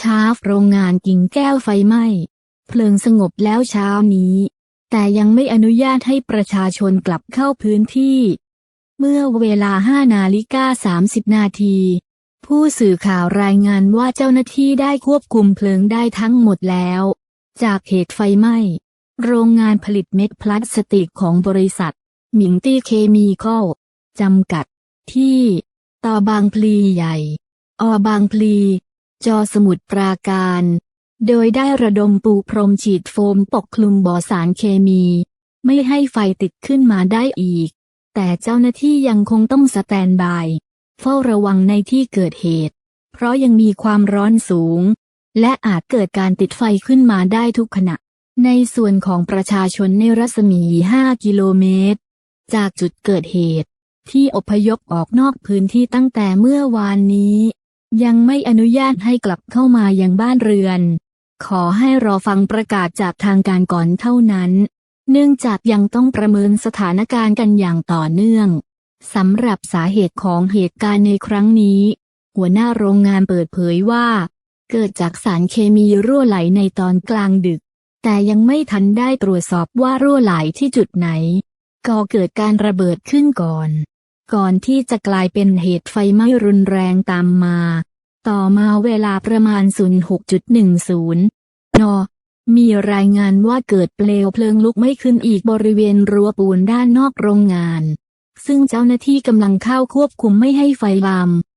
ชาฟโรงงานกิ่งแก้วไฟไหม้ เพลิงสงบแล้วเช้านี้ แต่ยังไม่อนุญาตให้ประชาชนกลับเข้าพื้นที่ เมื่อเวลา5นาฬิกา30 นาที ผู้สื่อข่าวรายงานว่าเจ้าหน้าที่ได้ควบคุมเพลิงได้ทั้งหมดแล้ว จากเหตุไฟไหม้ โรงงานผลิตเม็ดพลาสติกของบริษัท หมิงตี้เคมีคอลจำกัด ที่ ต่อบางพลีใหญ่ อบางพลี จอสมุทรปราการ โดยได้ระดมปูพรมฉีดโฟมปกคลุมบ่อสารเคมี ไม่ให้ไฟติดขึ้นมาได้อีก แต่เจ้าหน้าที่ยังคงต้องสแตนบาย เฝ้าระวังในที่เกิดเหตุ เพราะยังมีความร้อนสูง และอาจเกิดการติดไฟขึ้นมาได้ทุกขณะ ในส่วนของประชาชนในรัศมี 5 กิโลเมตร จากจุดเกิดเหตุ ที่อพยพออกนอกพื้นที่ตั้งแต่เมื่อวานนี้ ยังไม่อนุญาตให้กลับเข้ามายังบ้านเรือน ขอให้รอฟังประกาศจากทางการก่อนเท่านั้น เนื่องจากยังต้องประเมินสถานการณ์กันอย่างต่อเนื่องสำหรับสาเหตุของเหตุการณ์ในครั้งนี้ หัวหน้าโรงงานเปิดเผยว่า เกิดจากสารเคมีรั่วไหลในตอนกลางดึก แต่ยังไม่ทันได้ตรวจสอบว่ารั่วไหลที่จุดไหน ก็เกิดการระเบิดขึ้นก่อน ก่อนที่จะกลายเป็นเหตุไฟไหม้รุนแรงตามมา ต่อมาเวลาประมาณ 06.10 น มีรายงานว่าเกิดเปลวเพลิงลุกไม่ขึ้นอีกบริเวณรั้วปูนด้านนอกโรงงาน ซึ่งเจ้าหน้าที่กำลังเข้าควบคุมไม่ให้ไฟลาม